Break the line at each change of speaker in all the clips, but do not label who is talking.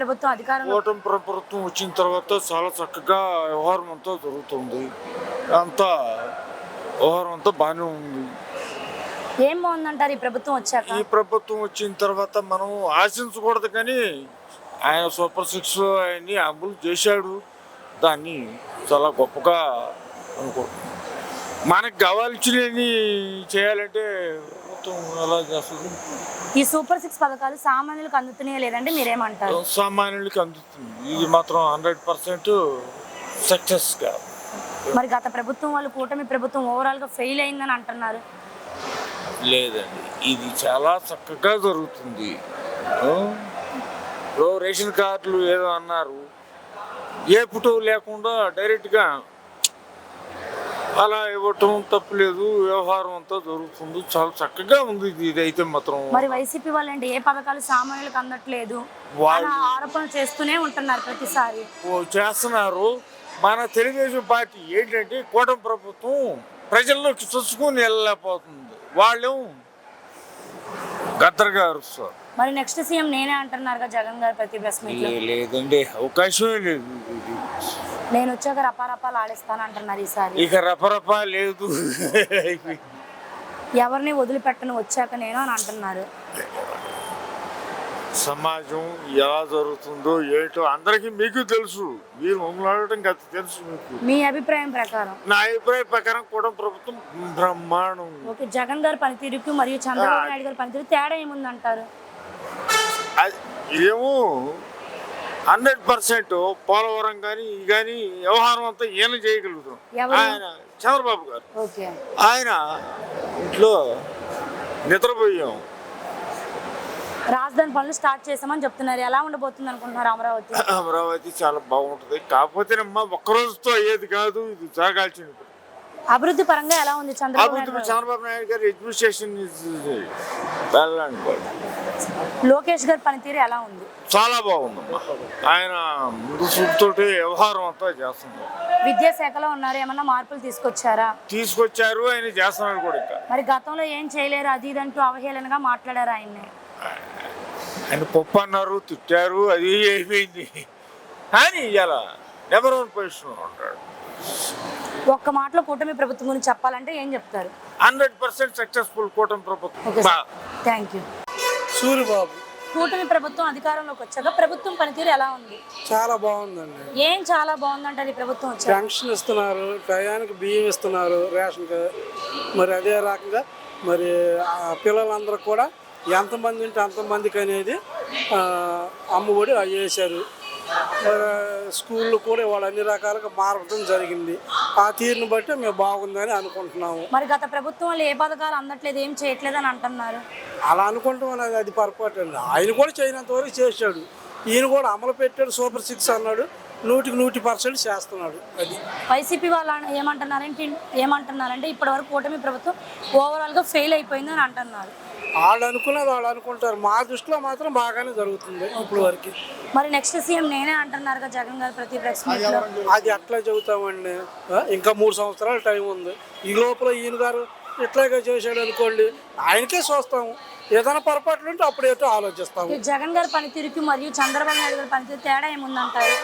ప్రభుత్వం
కూటమి ప్రభుత్వం వచ్చిన తర్వాత చాలా చక్కగా వ్యవహారం అంతా జరుగుతుంది. అంతా వ్యవహారం అంతా బాగానే ఉంది.
ఏం బాగుందంటారు ఈ ప్రభుత్వం వచ్చాక?
ఈ ప్రభుత్వం వచ్చిన తర్వాత మనం ఆశించకూడదు కానీ ఆయన సూపర్ సిక్స్ ఆయన్ని అమలు చేశాడు. దాన్ని చాలా గొప్పగా అనుకుంటున్నాం మనకు కావాల్సినవి చేయాలంటే ప్రభుత్వం ఎలా చేస్తుంది
ఈ సూపర్ సిక్స్ పథకాలు సామాన్యులకు అందుతున్నాయా లేదంటే మీరేమంటారు?
సామాన్యులకి అందుతుంది. ఇది మాత్రం హండ్రెడ్ పర్సెంట్ సక్సెస్
మరి గత ప్రభుత్వం వాళ్ళు కూటమి ప్రభుత్వం ఓవరాల్గా ఫెయిల్ అయిందని అంటున్నారు.
లేదండి. ఇది చాలా చక్కగా జరుగుతుంది? ఇప్పుడు రేషన్ కార్డులు ఏదో అన్నారు. ఏ ఫోటో లేకుండా డైరెక్ట్గా అలా ఇవ్వటం తప్పులేదు వ్యవహారం అంతా జరుగుతుంది. చాలా చక్కగా ఉంది ఇది. ఇదైతే మాత్రం
మరి వైసీపీ వాళ్ళు అంటే ఏ పథకాలు సామాన్యులకు అందట్లేదు.
వాళ్ళు
ఆరోపణలు చేస్తూనే ఉంటున్నారు ప్రతిసారి.
చేస్తున్నారు. మన తెలుగుదేశం పార్టీ ఏంటంటే కూటమి ప్రభుత్వం ప్రజల్లోకి చొచ్చుకొని వెళ్ళలేకపోతుంది. వాళ్ళు గద్దరగా అరుస్తారు
మరి నెక్స్ట్ సీఎం నేనే అంటున్నారు జగన్ గారు ప్రతి ప్రెస్ మీట్
లేదండి అవకాశమే లేదు.
నేను వచ్చాక రపారపాలు ఆడిస్తాను అంటున్నారు ఈసారి.
ఇక రపరప లేదు.
ఎవరిని వదిలిపెట్టను వచ్చాక నేను అని అంటున్నారు.
సమాజం ఎలా జరుగుతుందో ఏంటో అందరికీ మీకు తెలుసు. మీరు మమ్మల్ని తెలుసు మీకు.
మీ అభిప్రాయం ప్రకారం.
నా అభిప్రాయం ప్రకారం కూడా ప్రభుత్వం బ్రహ్మాండం.
ఓకే జగన్ గారి పనితీరుకి మరియు చంద్రబాబు నాయుడు గారి పనితీరు తేడా ఏముందంటారు?
ఇదేమో హండ్రెడ్ పర్సెంట్ పోలవరం కానీ ఇది కానీ వ్యవహారం అంతా ఈయన చేయగలుగుతాం? ఆయన చంద్రబాబు గారు. ఆయన ఇంట్లో నిద్రపోయాం.
రాజధాని పనులు స్టార్ట్ చేసామని చెప్తున్నారు. ఎలా ఉండబోతుంది అనుకుంటున్నారు అమరావతి?
అమరావతి చాలా బాగుంటుంది. కాకపోతేనమ్మా ఒక్క రోజుతో అయ్యేది కాదు ఇది జరగాల్సింది
అభివృద్ధి పరంగా ఎలా ఉంది చంద్రబాబు
అభివృద్ధి
నాయుడు గారు?
చంద్రబాబు నాయుడు గారి అడ్మినిస్ట్రేషన్ వెళ్ళాలనుకోండి
లోకేష్ గారి పనితీరు ఎలా ఉంది?
చాలా బాగుందమ్మా. ఆయన ముందు చూపుతోటి వ్యవహారం అంతా చేస్తున్నారు
విద్యాశాఖలో ఉన్నారు ఏమన్నా మార్పులు తీసుకొచ్చారా?
తీసుకొచ్చారు ఆయన చేస్తున్నారు కూడా ఇంకా.
మరి గతంలో ఏం చేయలేరు అది ఇది అంటూ అవహేళనగా మాట్లాడారు ఆయన్ని?
ఆయన పప్పు అన్నారు తిట్టారు అది అయిపోయింది. కానీ ఇలా నెంబర్ వన్ పొజిషన్ ఉంటాడు.
ఒక్క మాటలో కూటమి ప్రభుత్వం గురించి చెప్పాలంటే ఏం చెప్తారు?
హండ్రెడ్ పర్సెంట్ సక్సెస్ఫుల్ కూటమి ప్రభుత్వం.
Thank you.
సూరిబాబు
కూటమి ప్రభుత్వం అధికారంలోకి వచ్చాక ప్రభుత్వం పనితీరు ఎలా ఉంది?
చాలా బాగుందండి.
ఏం చాలా బాగుందంటారు ఈ ప్రభుత్వం వచ్చాక?
పెన్షన్ ఇస్తున్నారు టయానికి బియ్యం ఇస్తున్నారు రేషన్ మరి అదే రకంగా మరి ఆ పిల్లలందరూ కూడా ఎంతమంది ఉంటే అంతమందికి అనేది అమ్మఒడి అవి వేశారు స్కూళ్ళు కూడా ఇవాళ అన్ని రకాలుగా మారడం జరిగింది. ఆ తీరుని బట్టి మేము బాగుందని అనుకుంటున్నాము.
మరి గత ప్రభుత్వం వాళ్ళు ఏ పథకాలు అందట్లేదు ఏం చేయట్లేదు అని అంటున్నారు?
అలా అనుకుంటాం అనేది అది పొరపాటు అండి. ఆయన కూడా చేయనంత వరకు చేశాడు. ఈయన కూడా అమలు పెట్టాడు సూపర్ సిక్స్ అన్నాడు. నూటికి నూటి పర్సెంట్ చేస్తున్నాడు. అది.
వైసీపీ వాళ్ళు ఏమంటున్నారంటే ఏమంటున్నారంటే ఇప్పటి వరకు కూటమి ప్రభుత్వం ఓవరాల్గా ఫెయిల్ అయిపోయింది అని అంటున్నారు.
వాళ్ళు అనుకున్నది వాళ్ళు అనుకుంటారు. మా దృష్టిలో మాత్రం బాగానే జరుగుతుంది ఇప్పుడు వరకు.
మరి నెక్స్ట్ సీఎం నేనే అంటున్నారు కదా జగన్ గారు ప్రతి ప్రెస్
అది ఎట్లా చెబుతామండి? ఇంకా మూడు సంవత్సరాల టైం ఉంది. ఈ లోపల ఈయన గారు ఇట్లాగే చేశాడు అనుకోండి ఆయనకే చూస్తాము. ఏదైనా పొరపాట్లు ఉంటే అప్పుడు ఏంటో ఆలోచిస్తాము.
జగన్ గారి పనితీరుకి మరియు చంద్రబాబు నాయుడు గారి పనితీరు తేడా ఏముందంటారు?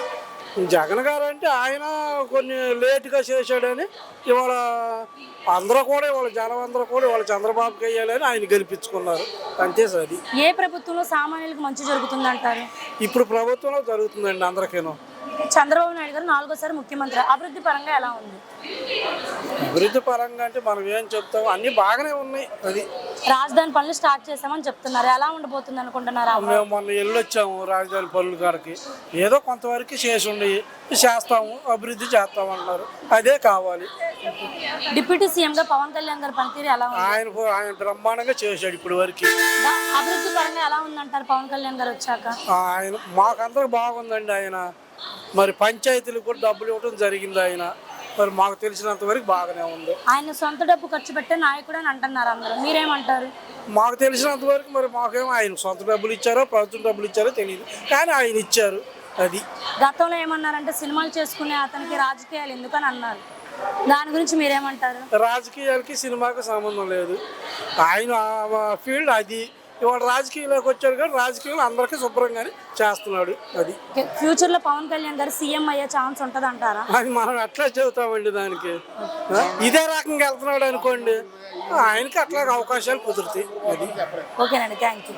జగన్ గారు అంటే ఆయన కొన్ని లేట్గా చేశాడని ఇవాళ అందరూ కూడా ఇవాళ జనం అందరూ కూడా ఇవాళ చంద్రబాబుకి వేయాలని ఆయన గెలిపించుకున్నారు. అంతే సరి
ఏ ప్రభుత్వంలో సామాన్యులకు మంచి జరుగుతుందంటారు?
ఇప్పుడు ప్రభుత్వంలో జరుగుతుందండి అందరికీను.
చంద్రబాబు నాయుడు గారు నాలుగోసారి ముఖ్యమంత్రి. అభివృద్ధి పరంగా ఎలా ఉంది?
అభివృద్ధి పరంగా అంటే మనం ఏం చెప్తాం? అన్నీ బాగానే ఉన్నాయి. అది
రాజధాని పనులు స్టార్ట్ చేసామని చెప్తున్నారు. ఎలా ఉండబోతుంది అనుకుంటున్నారు
మేము మొన్న వెళ్ళొచ్చాము రాజధాని పనుల కాడికి. ఏదో కొంతవరకు చేసి ఉండి చేస్తాము అభివృద్ధి చేస్తాము అంటున్నారు అదే కావాలి.
డిప్యూటీ సీఎం గా పవన్ కళ్యాణ్ గారి పనితీరు ఎలా
ఆయన ఆయన బ్రహ్మాండంగా చేశాడు ఇప్పటి వరకు.
అభివృద్ధి పరంగా ఎలా ఉందంటారు పవన్ కళ్యాణ్ గారు వచ్చాక?
ఆయన మాకందరికి బాగుందండి ఆయన. మరి పంచాయతీలకు కూడా డబ్బులు ఇవ్వడం జరిగింది ఆయన. మరి మాకు తెలిసినంత వరకు బాగానే ఉంది.
ఆయన సొంత డబ్బు ఖర్చు పెట్టే నాయకుడు అని అంటున్నారు అందరూ. మీరేమంటారు?
మాకు తెలిసినంత వరకు మరి మాకేమో ఆయన సొంత డబ్బులు ఇచ్చారో ప్రభుత్వం డబ్బులు ఇచ్చారో తెలియదు కానీ ఆయన ఇచ్చారు అది.
గతంలో ఏమన్నారంటే సినిమాలు చేసుకునే అతనికి రాజకీయాలు ఎందుకని అన్నారు. దాని గురించి మీరేమంటారు?
రాజకీయాలకి సినిమాకి సంబంధం లేదు. ఆయన ఫీల్డ్ అది. ఇవాళ రాజకీయాల్లోకి వచ్చాడు కానీ రాజకీయాలు అందరికీ శుభ్రంగానే చేస్తున్నాడు అది
ఓకే. ఫ్యూచర్లో పవన్ కళ్యాణ్ గారు సీఎం అయ్యే ఛాన్స్ ఉంటుంది అంటారా
అది మనం ఎట్లా చెబుతామండి దానికి? ఇదే రకంగా వెళ్తున్నాడు అనుకోండి ఆయనకి అట్లా అవకాశాలు కుదురుతాయి అది
ఓకేనండి థ్యాంక్ యూ